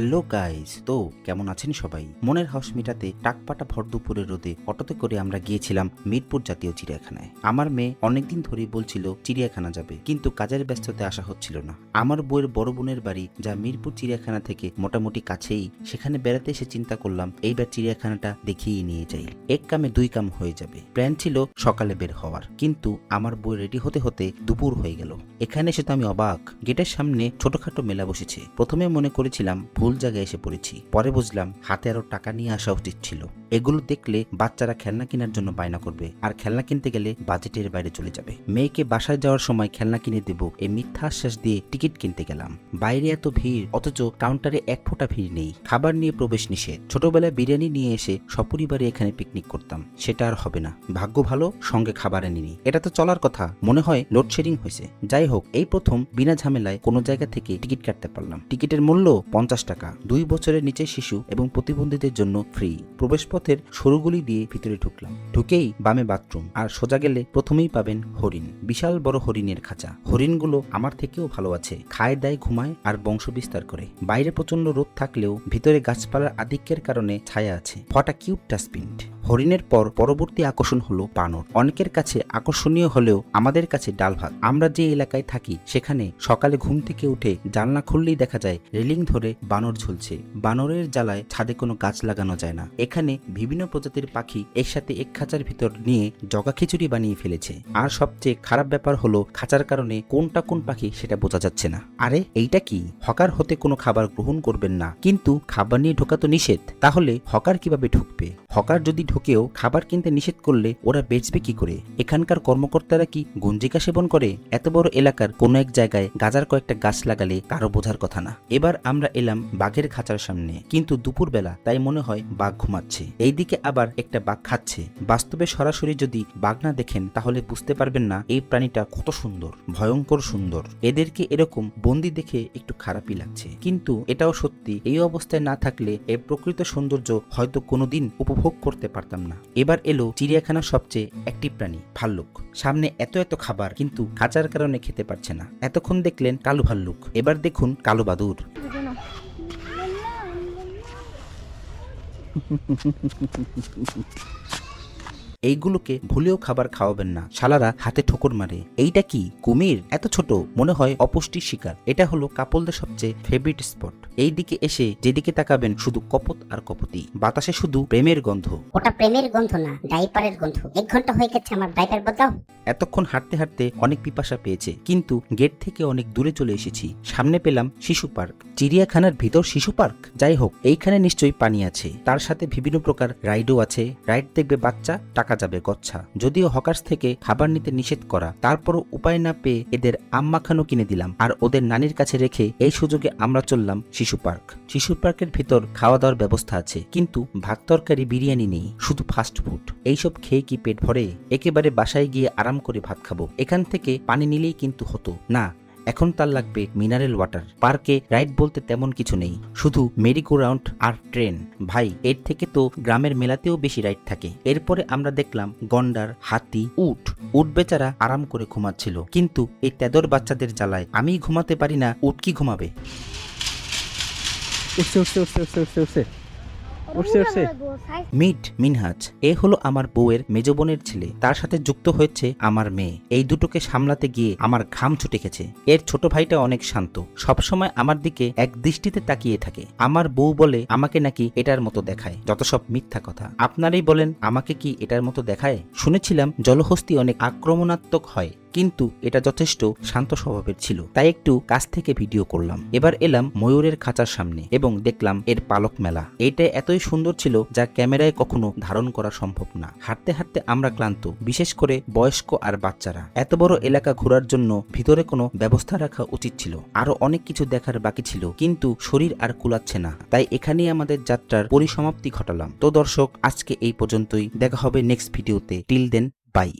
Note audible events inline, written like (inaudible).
Hello guys, তো কেমন আছেন সবাই? মনের হাউস মিটাতে টাকপাটা ভর দুপুরের রোদে অটোতে করে আমরা গিয়েছিলাম মিরপুর জাতীয় চিড়িয়াখানায়। আমার মেয়ে অনেকদিন ধরেই বলছিল চিড়িয়াখানা যাবে, কিন্তু কাজের ব্যস্ততায় আসা হচ্ছিল না। আমার বউয়ের বড় বোনের বাড়ি যা মিরপুর চিড়িয়াখানা থেকে মোটামুটি কাছেই, সেখানে বেড়াতে এসে চিন্তা করলাম, এইবার চিড়িয়াখানাটা দেখিয়ে নিয়ে যাই। এক কামে দুই কাম হয়ে যাবে। প্ল্যান ছিল সকালে বের হওয়ার, কিন্তু আমার বই রেডি হতে হতে দুপুর হয়ে গেল। এখানে এসে তো আমি অবাক। গেটের সামনে ছোটখাটো মেলা বসেছে। প্রথমে মনে করেছিলাম, ভুল জায়গায় এসে পড়েছি। পরে বুঝলাম হাতে আরও টাকা নিয়ে আসা উচিত ছিল। এগুলো দেখলে বাচ্চারা খেলনা কেনার জন্য বায়না করবে আর খেলনা কিনতে গেলে বাজেটের বাইরে চলে যাবে। মেয়েকে বাসায় যাওয়ার সময় খেলনা কিনে দেব এই মিথ্যা আশ্বাস দিয়ে টিকিট কিনতে গেলাম। বাইরে এত ভিড়, অথচ কাউন্টারে এক ফোঁটা ভিড় নেই। খাবার নিয়ে প্রবেশ নিষেধ। ছোটবেলায় বিরিয়ানি নিয়ে এসে সপরিবারে এখানে পিকনিক করতাম। সেটা আর হবে না। ভাগ্য ভালো, সঙ্গে খাবার আনিনি। এটা তো চলার কথা। মনে হয় লোডশেডিং হয়েছে। যাই হোক, এই প্রথম বিনা ঝামেলায় কোনো জায়গা থেকে টিকিট কাটতে পারলাম। টিকিটের মূল্য পঞ্চাশ টাকা। দুই বছরের নিচে শিশু এবং প্রতিবন্ধীদের জন্য ফ্রি প্রবেশপথের সরুগুলি দিয়ে ভিতরে ঢুকলাম। ঢুকেই বামে বাথরুম আর সোজা গেলে প্রথমেই পাবেন হরিণ। বিশাল বড় হরিণের খাঁচা। হরিণগুলো আমার থেকেও ভালো আছে। খায়, দায়, ঘুমায়, আর বংশ বিস্তার করে। বাইরে প্রচণ্ড রোদ থাকলেও ভিতরে গাছপালার আধিক্যের কারণে ছায়া আছে। ফটা কিউট ডাস্টবিন হরিণের পর পরবর্তী আকর্ষণ হলো বানর। অনেকের কাছে আকর্ষণীয় হলেও আমাদের কাছে ডাল ভাত আমরা যে এলাকায় থাকি, সেখানে সকালে ঘুম থেকে উঠে জানলা খুললেই দেখা যায় রেলিং ধরে বানর ঝুলছে। বানরের জ্বালায় ছাদে কোনো গাছ লাগানো যায় না। এখানে বিভিন্ন প্রজাতির পাখি একসাথে এক খাঁচার ভিতর নিয়ে জগা খিচুড়ি বানিয়ে ফেলেছে। আর সবচেয়ে খারাপ ব্যাপার হলো খাঁচার কারণে কোনটা কোন পাখি সেটা বোঝা যাচ্ছে না। আরে, এইটা কি? হকার হতে কোনো খাবার গ্রহণ করবেন না। কিন্তু খাবার নিয়ে ঢোকা তো নিষেধ। তাহলে হকার কীভাবে ঢুকবে? হকার যদি ঢুকেও খাবার কিনতে নিষেধ করলে ওরা বেচবে কি করে? এখানকার কর্মকর্তারা কি গঞ্জিকা সেবন করে? এত বড় এলাকার কোনো এক জায়গায় গাজার কয়েকটা গাছ লাগালে কারও বোঝার কথা না। এবার আমরা এলাম বাঘের খাঁচার সামনে। কিন্তু দুপুরবেলা তাই মনে হয় বাঘ ঘুমাচ্ছে। এইদিকে আবার একটা বাঘ খাচ্ছে। বাস্তবে সরাসরি যদি বাঘ না দেখেন, তাহলে বুঝতে পারবেন না এই প্রাণীটা কত সুন্দর, ভয়ঙ্কর সুন্দর। এদেরকে এরকম বন্দি দেখে একটু খারাপই লাগছে। কিন্তু এটাও সত্যি, এই অবস্থায় না থাকলে এর প্রকৃত সৌন্দর্য হয়তো কোনোদিন উপভোগ করতে পারতাম না। এবার এলো চিড়িয়াখানার সবচেয়ে একটি প্রাণী ভাল্লুক। সামনে এত এত খাবার কিন্তু খাঁচার কারণে খেতে পারছে না। এতক্ষণ দেখলেন কালো ভাল্লুক। এবার দেখুন কালো বাদুর। (laughs) (laughs) এইগুলোকে ভুলেও খাবার খাওয়াবেন না। শালারা হাতে ঠোকর মারে। এইটা কি? কুমির? এত ছোট মনে হয় অপুষ্টির শিকার। এটা হলো কাপলদের সবচেয়ে ফেভারিট স্পট এই দিকে এসে যেদিকে তাকাবেন শুধু কপত আর কপতি বাতাসে শুধু প্রেমের গন্ধ। ওটা প্রেমের গন্ধ না ডাইপারের গন্ধ। এক ঘণ্টা হয়ে গেছে আমার ডাইপার বদলাও। এতক্ষণ হাঁটতে হাঁটতে অনেক পিপাসা পেয়েছে কিন্তু গেট থেকে অনেক দূরে চলে এসেছি। সামনে পেলাম শিশু পার্ক। চিড়িয়াখানার ভিতর শিশু পার্ক? যাই হোক এইখানে নিশ্চয়ই পানি আছে। তার সাথে বিভিন্ন প্রকার রাইডও আছে। রাইড দেখবে বাচ্চা টাকা যাবে গচ্ছা। যদিও হকার্স থেকে খাবার নিতে নিষেধ করা, তারপরও উপায় না পেয়ে এদের আম্মাখানো কিনে দিলাম। আর ওদের নানির কাছে রেখে এই সুযোগে আমরা চললাম শিশু পার্ক। শিশু পার্কের ভিতর খাওয়া দাওয়ার ব্যবস্থা আছে, কিন্তু ভাত তরকারি, বিরিয়ানি নেই, শুধু ফাস্ট ফুড এইসব খেয়ে কি পেট ভরে? একেবারে বাসায় গিয়ে আরাম করে ভাত খাব। এখান থেকে পানি নিলেই কিন্তু হতো। না এখন তার লাগবে মিনারেল ওয়াটার। পার্কে রাইড বলতে তেমন কিছু নেই। শুধু মেরিগো রাউন্ড আর ট্রেন। ভাই, এর থেকে তো গ্রামের মেলাতেও বেশি রাইড থাকে। এরপরে আমরা দেখলাম গন্ডার, হাতি, উট। উট বেচারা আরাম করে ঘুমাচ্ছিল। কিন্তু এই তেদর বাচ্চাদের জ্বালায় আমি ঘুমাতে পারি না, উট কি ঘুমাবে? উঠছে উঠছে উঠছে উঠছে উঠছে। উঠছে উঠছে। মিট মিনহাজ এ হলো আমার বউয়ের মেজ বোনের ছেলে। তার সাথে যুক্ত হয়েছে আমার মেয়ে। এই দুটোকে সামলাতে গিয়ে আমার ঘাম ছুটে গেছে। এর ছোট ভাইটা অনেক শান্ত। সবসময় আমার দিকে এক দৃষ্টিতে তাকিয়ে থাকে। আমার বউ বলে আমাকে নাকি এটার মতো দেখায়। যত সব মিথ্যা কথা। আপনারাই বলেন আমাকে কি এটার মতো দেখায়? শুনেছিলাম জলহস্তি অনেক আক্রমণাত্মক হয়। কিন্তু এটা যথেষ্ট শান্ত স্বভাবের ছিল। তাই একটু কাছ থেকে ভিডিও করলাম। এবার এলাম ময়ূরের খাঁচার সামনে এবং দেখলাম এর পালক মেলা। এটা এতই সুন্দর ছিল যা ক্যামেরায় কখনো ধারণ করা সম্ভব না। হাঁটতে হাঁটতে আমরা ক্লান্ত, বিশেষ করে বয়স্ক আর বাচ্চারা। এত বড় এলাকা ঘোরার জন্য ভিতরে কোনো ব্যবস্থা রাখা উচিত ছিল। আরও অনেক কিছু দেখার বাকি ছিল, কিন্তু শরীর আর কুলাচ্ছে না। তাই এখানেই আমাদের যাত্রার পরিসমাপ্তি ঘটালাম। তো দর্শক, আজকে এই পর্যন্তই। দেখা হবে নেক্সট ভিডিওতে টিল দেন বাই